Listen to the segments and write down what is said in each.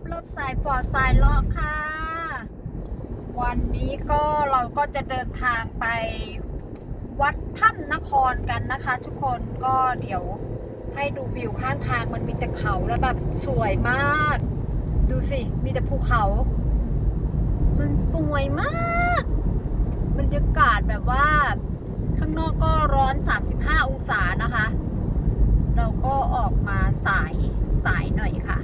บรอบสายฟอร์ดสายเลาะค่ะ วันนี้ก็เราก็จะเดินทางไปวัดถ้ำนครกันนะคะ ทุกคนก็เดี๋ยวให้ดูวิวข้างทางมันมีแต่เขาแล้วแบบสวยมาก ดูสิ มีแต่ภูเขา มันสวยมากบรรยากาศแบบว่า ข้างนอกก็ร้อน 35 องศานะคะ เราก็ออกมาสายสายหน่อยค่ะ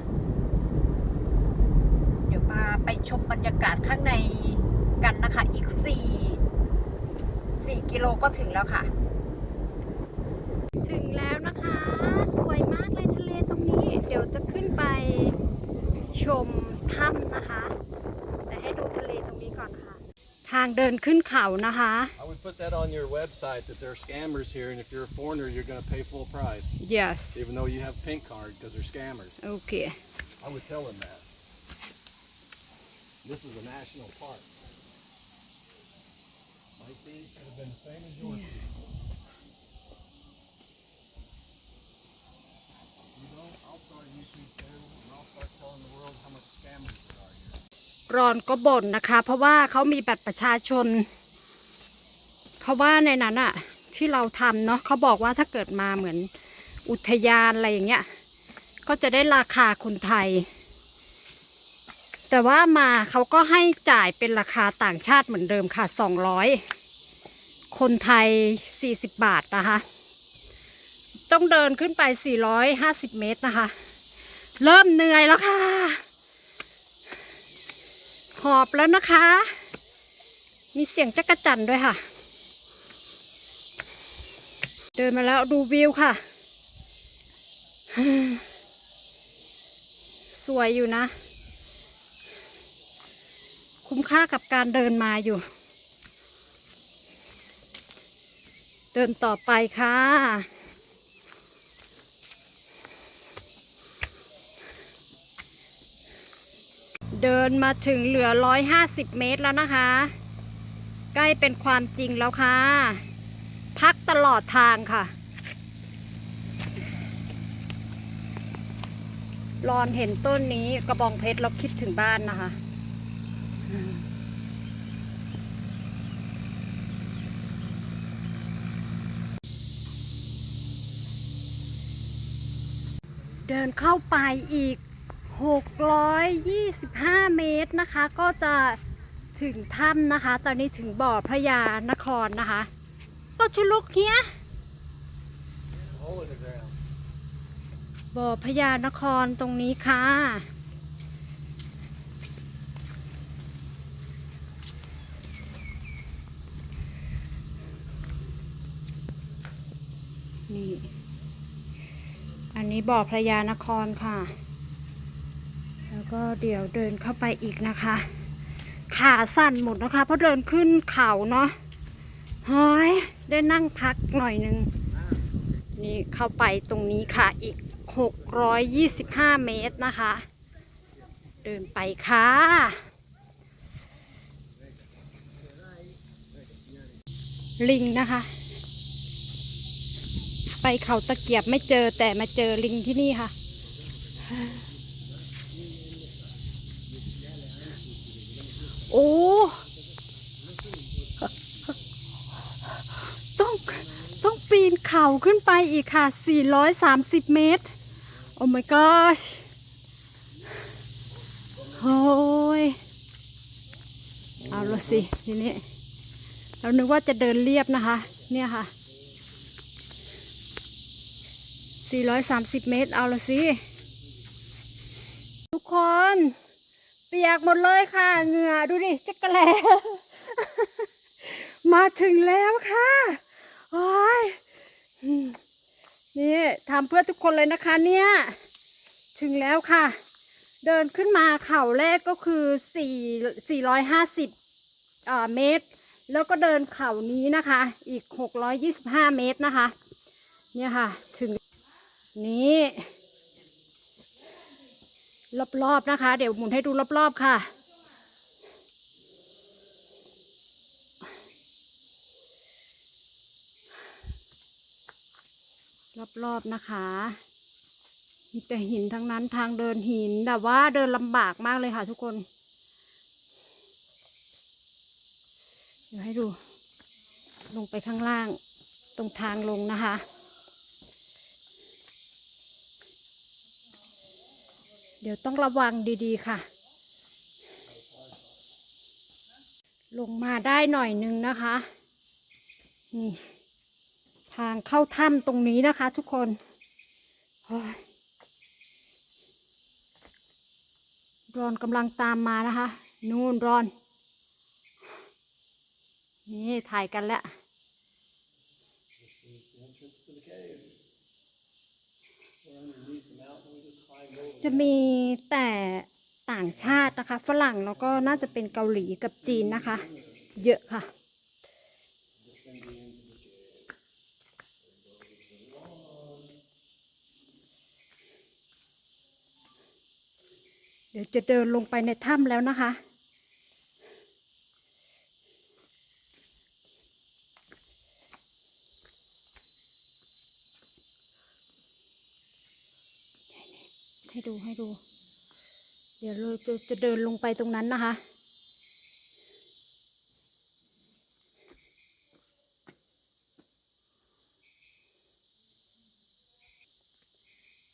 ไปชมบรรยากาศข้างในกันนะคะ อีก 4 4 กิโลก็ถึงแล้วค่ะ ถึงแล้วนะคะ สวยมากเลยทะเลตรงนี้ เดี๋ยวจะขึ้นไปชมถ้ำนะคะ แต่ให้ดูทะเลตรงนี้ก่อนค่ะทางเดินขึ้นเขานะคะ I would put that on your website that there are scammers here, and if you're a foreigner, you're going to pay full price, yes even though you have pink card because they're scammers. โอเค I would tell them that. This is a national park. Like these should have been the same as yours. You know, I'll start a YouTube channel and I'll start telling the world how much scammers there are here. รอนก็บ่นนะคะ เพราะว่าเขามีบัตรประชาชน เพราะว่าในนั้นอะที่เราทำเนาะเขาบอกว่าถ้าเกิดมาเหมือนอุทยานอะไรอย่างเงี้ย ก็จะได้ราคาคนไทย แต่ว่ามาเขาก็ให้จ่ายเป็นราคาต่างชาติเหมือนเดิมค่ะ 200 คนไทย 40 บาทนะคะ ต้องเดินขึ้นไป 450 เมตรนะคะ เริ่มเหนื่อยแล้วค่ะ หอบแล้วนะคะ มีเสียงจักระจันด้วยค่ะ เดินมาแล้วดูวิวค่ะ สวยอยู่นะ คุ้มค่ากับการเดินมาอยู่ เดินต่อไปค่ะ เดินมาถึงเหลือ 150 เมตรแล้วนะคะ ใกล้เป็นความจริงแล้วค่ะ พักตลอดทางค่ะรอนเห็นต้นนี้กระบองเพชรแล้วคิดถึงบ้านนะคะ เดินเข้าไปอีก 625 เมตรนะคะ ก็จะถึงถ้ำนะคะ ตอนนี้ถึงบ่อพระยานครนะคะ ก็ชุลุกเฮียบ่อพญานครตรงนี้ค่ะ นี่ อันนี้บ่อพระยานครค่ะ แล้วก็เดี๋ยวเดินเข้าไปอีกนะคะ ขาสั่นหมดนะคะ เพราะเดินขึ้นเขาเนาะเฮ้ยได้นั่งพักหน่อยนึง นี่เข้าไปตรงนี้ค่ะอีก 625 เมตรนะคะ เดินไปค่ะลิงนะคะ ไปเขาตะเกียบไม่เจอแต่มาเจอลิงที่นี่ค่ะ โอ้ต้องต้องปีนเขาขึ้นไปอีกค่ะ 430 เมตร โอ้ my gosh โอ้ยเอาละสิทีนี้เรานึกว่าจะเดินเรียบนะคะ เนี่ยค่ะ 430 เมตร เอาละสิ ทุกคน เปียกหมดเลยค่ะ เหงื่อดูดิจักระแลมาถึงแล้วค่ะโอ้ยนี่ทำเพื่อทุกคนเลยนะคะเนี่ย ถึงแล้วค่ะ เดินขึ้นมาเข่าแรกก็คือ 4 450อ่าเมตร แล้วก็เดินเข่านี้นะคะ อีก 625 เมตรนะคะ เนี่ยค่ะ ถึง นี้ รอบๆนะคะ เดี๋ยวหมุนให้ดูรอบๆค่ะ รอบๆนะคะมีแต่หินทั้งนั้นทางเดินหินแบบว่าเดินลำบากมากเลยค่ะทุกคนเดี๋ยวให้ดูลงไปข้างล่างตรงทางลงนะคะ ดี๋ยวต้องระวังดีๆค่ะ ลงมาได้หน่อยนึงนะคะ นี่ ทางเข้าถ้ำตรงนี้นะคะทุกคนอรอนกำลังตามมานะคะ นู่นรอน นี่ถ่ายกันแล้ว This is the entrance to the cave. We're underneath the mountain. We just climbed over. จะมีแต่ต่างชาตินะคะ ฝรั่งแล้วก็น่าจะเป็นเกาหลีกับจีนนะคะ เยอะค่ะ เดี๋ยวจะเดินลงไปในถ้ำแล้วนะคะ ให้ดูให้ดู เดี๋ยวเราจะจะเดินลงไปตรงนั้นนะคะ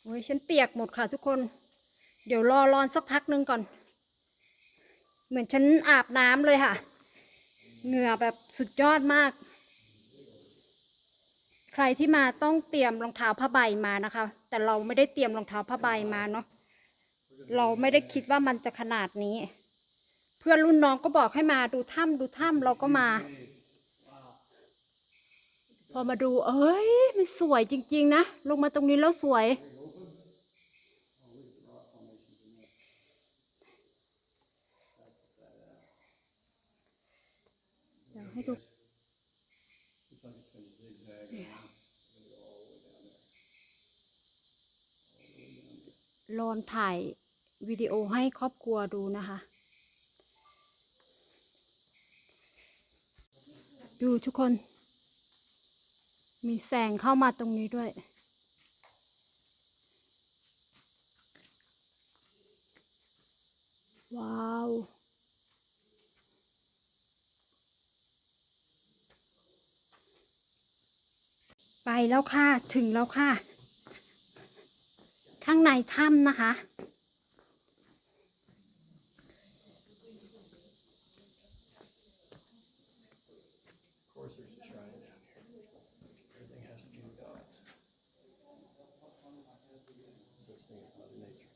โอ้ยฉันเปียกหมดค่ะทุกคน เดี๋ยวรอรอนสักพักหนึ่งก่อน เหมือนฉันอาบน้ำเลยค่ะ เหงื่อแบบสุดยอดมาก ใครที่มาต้องเตรียมรองเท้าผ้าใบมานะคะ แต่เราไม่ได้เตรียมรองเท้าผ้าใบมาเนาะเราไม่ได้คิดว่ามันจะขนาดนี้ เพื่อนรุ่นน้องก็บอกให้มาดูถ้ำดูถ้ำเราก็มา พอมาดู เอ้ย มันสวยจริง ๆ นะ ลงมาตรงนี้แล้วสวย เดี๋ยวให้ดู Looks like it's gonna zigzag. around. It's gonna go all the way down there. ลอนถ่ายวิดีโอให้ครอบครัวดูนะคะ ดูทุกคน มีแสงเข้ามาตรงนี้ด้วยว้าว ไปแล้วค่ะ ถึงแล้วค่ะ ข้างในถ้ำนะคะ Of course, there's a shrine down here. Everything has to be with gods. Such thing as Mother Nature.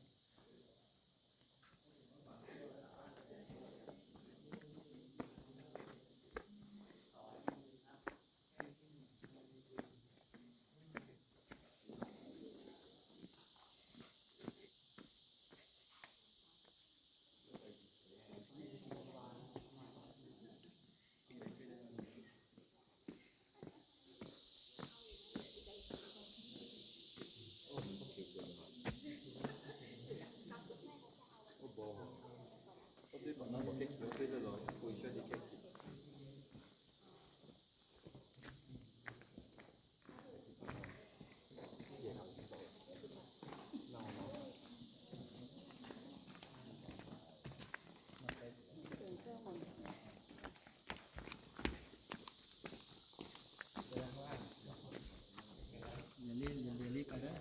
อย่ารีบอย่าเดี๋ยวรีบไปด้วย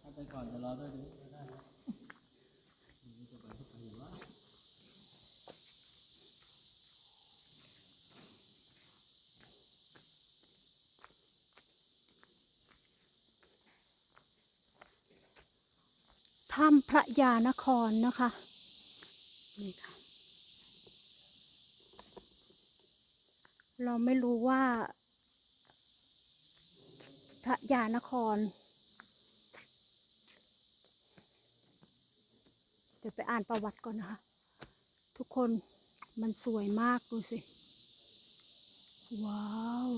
ถ้าไปก่อนจะรอด้วยดูได้นะจะไปก็ไปอยู่ว่า ถ้ำพระยานครนะคะนี่ค่ะเราไม่รู้ว่า พระยานคร เดี๋ยวไปอ่านประวัติก่อนนะคะ ทุกคนมันสวยมากดูสิ ว้าว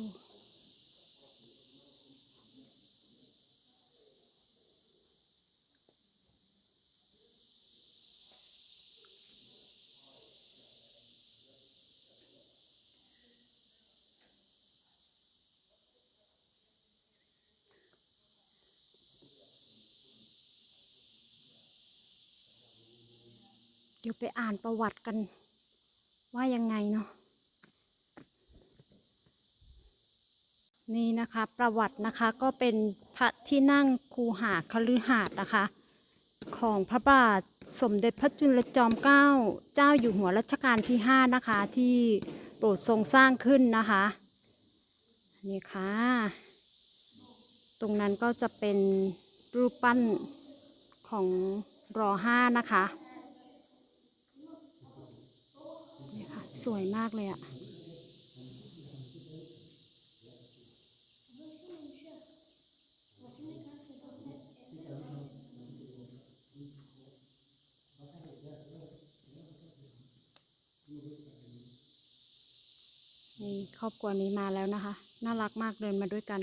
เดี๋ยวไปอ่านประวัติกัน ว่ายังไงเนาะนี่นะคะประวัตินะคะก็เป็นพระที่นั่งคูหาคฤหาสนะคะ ของพระบาทสมเด็จพระจุลจอมเกล้าเจ้าอยู่หัวรัชกาลที่ 5 นะคะ ที่โปรดทรงสร้างขึ้นนะคะนี่ค่ะ ตรงนั้นก็จะเป็นรูปปั้นของรอห้านะคะ นี่ค่ะ สวยมากเลยอะนี่ครอบครัวนี้มาแล้วนะคะ น่ารักมากเดินมาด้วยกัน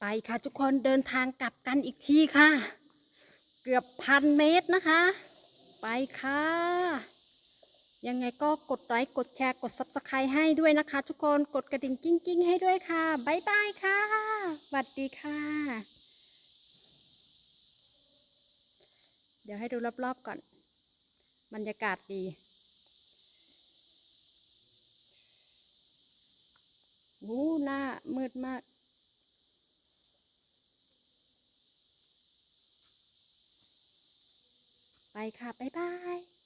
ไปค่ะทุกคนเดินทางกลับกันอีกทีค่ะ เกือบพันเมตรนะคะ ไปค่ะ ยังไงก็กดไลค์กดแชร์กด subscribe ให้ด้วยนะคะ ทุกคนกดกระดิ่งกิ้งกิ้งให้ด้วยค่ะบ๊ายบายค่ะสวัสดีค่ะ เดี๋ยวให้ดูรอบๆก่อน บรรยากาศดีวู้หน้ามืดมาก ไป ค่ะ บ๊ายบาย